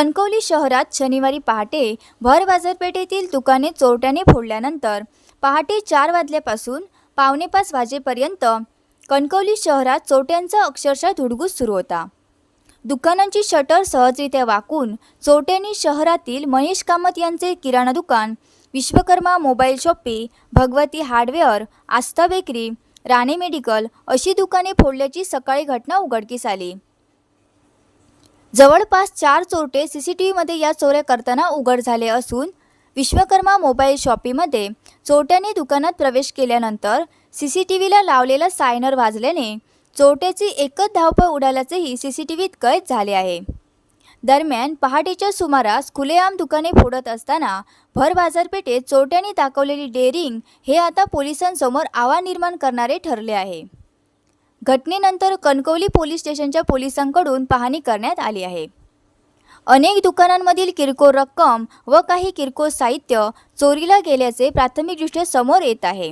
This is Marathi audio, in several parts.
कणकवली शहरात शनिवारी पहाटे भर बाजारपेठेतील दुकाने चोरट्याने फोडल्यानंतर पहाटे चार वाजल्यापासून पावणेपाच वाजेपर्यंत कणकवली शहरात चोरट्यांचा अक्षरशः धुडगूस सुरू होता. दुकानांची शटर सहजरित्या वाकून चोरट्यांनी शहरातील महेश कामत यांचे किराणा दुकान Vishwakarma mobile shoppy Bhagwati hardware Aastha bakery Rane medical अशी दुकाने फोडल्याची सकाळी घटना उघडकीस आली. जवळपास चार चोरटे सी सी टी व्हीमध्ये या चोऱ्या करताना उघड झाले असून विश्वकर्मा मोबाईल शॉपीमध्ये चोरट्यांनी दुकानात प्रवेश केल्यानंतर सी सी टी व्हीला लावलेला सायनर वाजल्याने चोरट्याची एकच धावपळ उडाल्याचेही सी सी टी व्हीत कैद झाले आहे. दरम्यान पहाटेच्या सुमारास खुलेआम दुकाने फोडत असताना भर बाजारपेठेत चोरट्यांनी दाखवलेली डेअरिंग हे आता पोलिसांसमोर आव्हान निर्माण करणारे ठरले आहे. घटनेनंतर कणकवली पोलीस स्टेशनच्या पोलिसांकडून पाहणी करण्यात आली आहे. अनेक दुकानांमधील किरकोळ रक्कम व काही किरकोळ साहित्य चोरीला गेल्याचे प्राथमिकदृष्ट्या समोर येत आहे.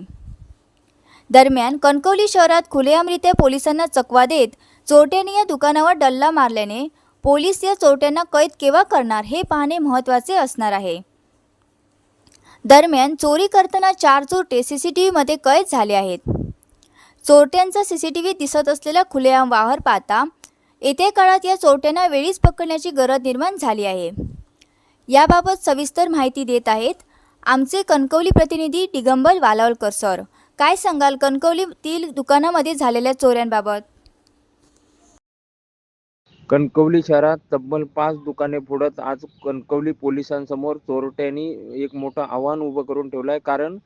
दरम्यान कणकवली शहरात खुलेआमरित्या पोलिसांना चकवा देत चोरट्यांनी या दुकानावर डल्ला मारल्याने पोलीस या चोरट्यांना कैद केव्हा करणार हे पाहणे महत्त्वाचे असणार आहे. दरम्यान चोरी करताना चार चोरटे सी सी टी व्हीमध्ये कैद झाले आहेत. चोरट्यांचा सी सी टी व्ही दिसत असलेला खुलेआम वावर पाहता येत्या काळात या चोरट्यांना वेळीच पकडण्याची गरज निर्माण झाली आहे. याबाबत सविस्तर माहिती देत आहेत आमचे कणकवली प्रतिनिधी दिगंबर वालावलकर सर. काय सांगाल? कणकवलीतील दुकानामध्ये झालेल्या चोऱ्यांबाबत? कणकवली शहरात तब्बल पाच दुकाने फोडत आज कणकवली पोलिसांसमोर चोरट्यांनी एक मोठं आव्हान उभं करून ठेवलं आहे कारण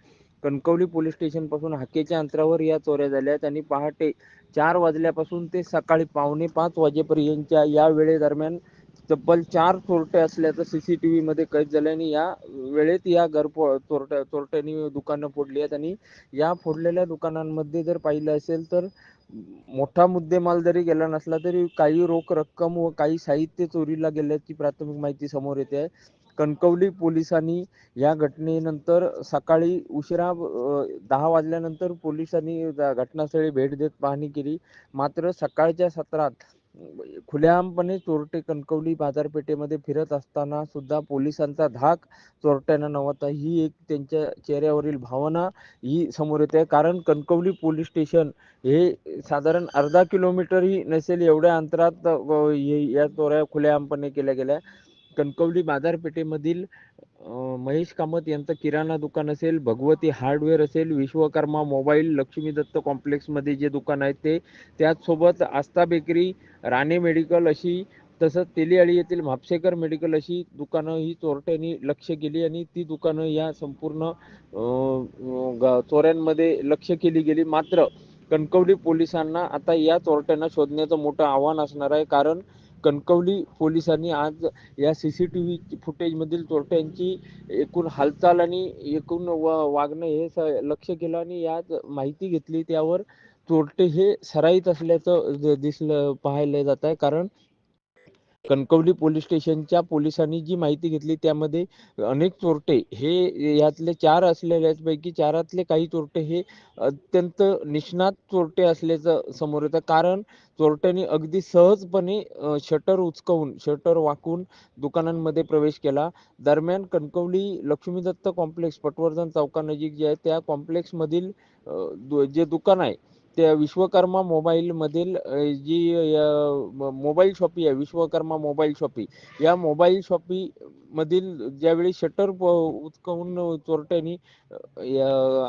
कणकवली पोलीस स्टेशनपासून हाकेच्या अंतरावर या चोऱ्या झाल्या. आहेत आणि पहाटे चार वाजल्यापासून ते सकाळी पावणे पाच वाजेपर्यंतच्या या वेळेदरम्यान तब्बल चार चोरटे असल्याचं सी सी टी व्हीमध्ये कैद झालं आणि या वेळेत या घरफो चोरट्या चोरट्यांनी दुकानं फोडली आहेत. आणि या फोडलेल्या दुकानांमध्ये जर पाहिलं असेल तर मोठा मुद्देमाल जरी गेला नसला तरी काही रोख रक्कम व काही साहित्य चोरीला गेल्याची प्राथमिक माहिती समोर येते आहे. कणकवली पोलिसांनी या घटनेनंतर सकाळी उशिरा दहा वाजल्यानंतर पोलिसांनी घटनास्थळी भेट देत पाहणी केली. मात्र सकाळच्या सत्रात अ, खुलेआमपणे चोरटे कणकवली बाजारपेठेमध्ये फिरत असताना सुद्धा पोलिसांचा धाक चोरट्यांना नव्हता. ही एक त्यांच्या चेहऱ्यावरील भावना ही समोर येते. कारण कणकवली पोलीस स्टेशन हे साधारण अर्धा किलोमीटरही नसेल एवढ्या अंतरात या चोऱ्या खुलेआमपणे केल्या गेल्या. कणकवली बाजारपेठेमधील महेश कामत यांचं किराणा दुकान असेल भगवती हार्डवेअर असेल विश्वकर्मा मोबाईल लक्ष्मी दत्त कॉम्प्लेक्समध्ये जे दुकान आहे ते त्याचसोबत आस्था बेकरी राणे मेडिकल अशी तसंच तेलीआळी येथील म्हापशेकर मेडिकल अशी दुकानं ही चोरट्यांनी लक्ष केली आणि ती दुकानं या संपूर्ण ग- चोऱ्यांमध्ये लक्ष केली गेली. मात्र कणकवली पोलिसांना आता या चोरट्यांना शोधण्याचं मोठं आव्हान असणार आहे. कारण कणकवली पोलिसांनी आज या सी सी टी व्ही फुटेजमधील चोरट्यांची एकूण हालचाल आणि एकूण वागणं हे स लक्ष केलं आणि यात माहिती घेतली. त्यावर चोरटे हे सराईत असल्याचं दिसलं पाहायला जात आहे. कारण कणकवली पोलीस स्टेशनच्या पोलिसांनी जी माहिती घेतली त्यामध्ये अनेक चोरटे हे यातले चार असलेल्यापैकी चारातले काही चोरटे हे अत्यंत निष्णात चोरटे असल्याचं समोर येतं. कारण चोरट्यांनी अगदी सहजपणे शटर उचकवून शटर वाकून दुकानांमध्ये प्रवेश केला. दरम्यान कणकवली लक्ष्मी दत्त कॉम्प्लेक्स पटवर्धन चौकानजीक जे आहे त्या कॉम्प्लेक्समधील जे दुकान आहे त्या विश्वकर्मा मोबाईलमधील जी मोबाईल शॉपी आहे विश्वकर्मा मोबाईल शॉपी. या मोबाईल शॉपी मधील ज्यावेळी शटर उचकवून चोरट्यांनी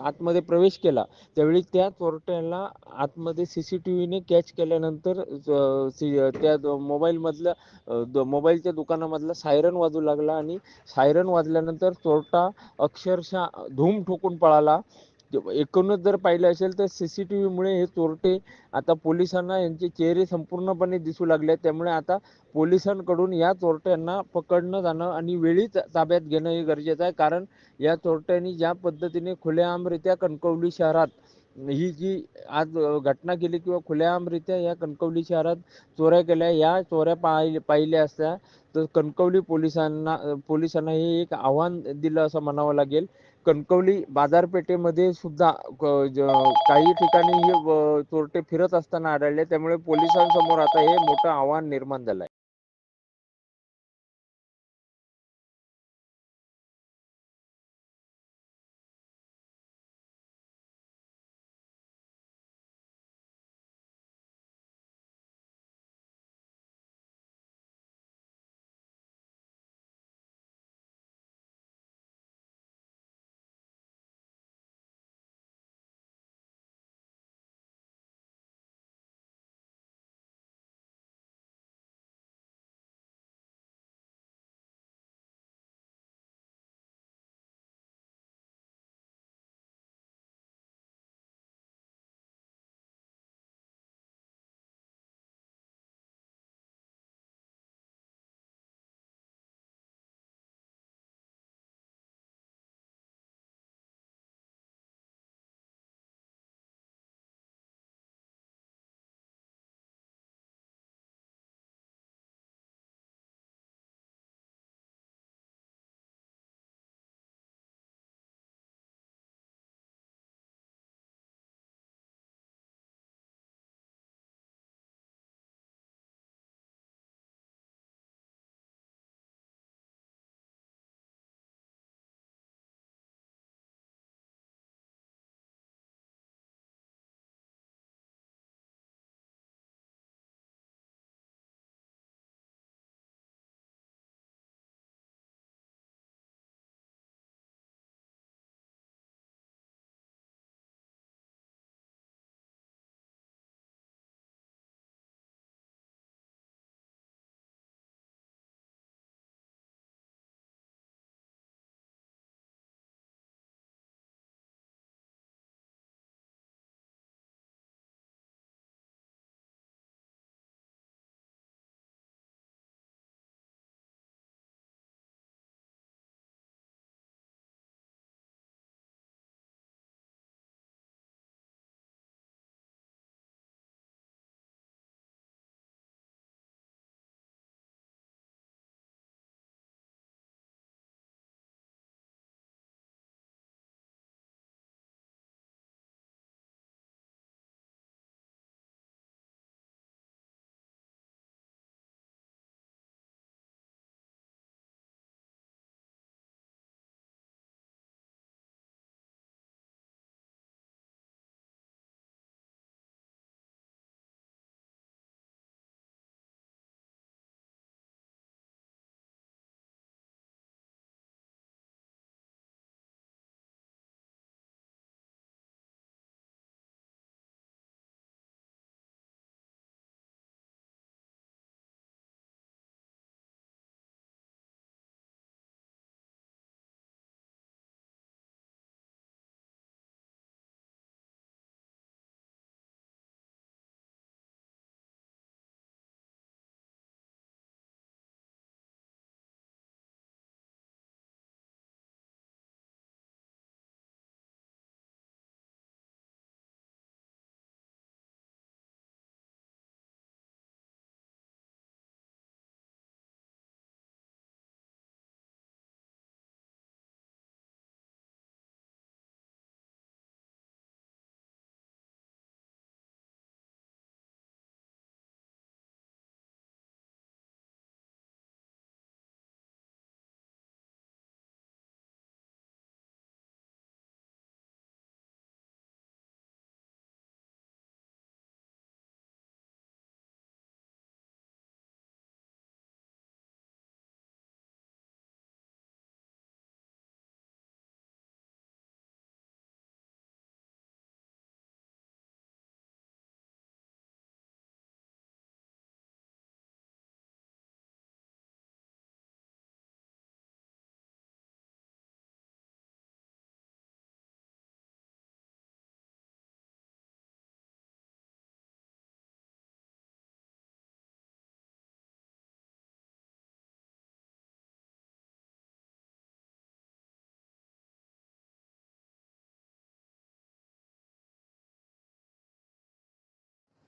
आतमध्ये प्रवेश केला त्यावेळी त्या चोरट्याला आतमध्ये सी सी टी व्हीने कॅच केल्यानंतर सी- त्या मोबाईलमधल्या द- मोबाईलच्या दुकानामधला सायरन वाजू लागला आणि सायरन वाजल्यानंतर चोरटा अक्षरशः धूम ठोकून पळाला. एकूणच जर पाहिलं असेल तर सी सी टी व्हीमुळे हे चोरटे आता पोलिसांना यांचे चेहरे संपूर्णपणे दिसू लागले. त्यामुळे आता पोलिसांकडून या चोरट्यांना पकडणं जाणं आणि वेळीच ताब्यात घेणं हे गरजेचं आहे. कारण या चोरट्यांनी ज्या पद्धतीने खुलेआमरित्या कणकवली शहरात ही जी आज घटना केली किंवा खुलेआमरित्या या कणकवली शहरात चोऱ्या केल्या या चोऱ्या पाहि पाहिल्या असत्या तर कणकवली पोलिसांना पोलिसांना हे एक आव्हान दिलं असं म्हणावं लागेल. कणकवली बाजारपेठेमध्ये सुद्धा काही ठिकाणी हे चोरटे फिरत असताना आढळले. त्यामुळे पोलिसांसमोर आता हे मोठं आव्हान निर्माण झालंय.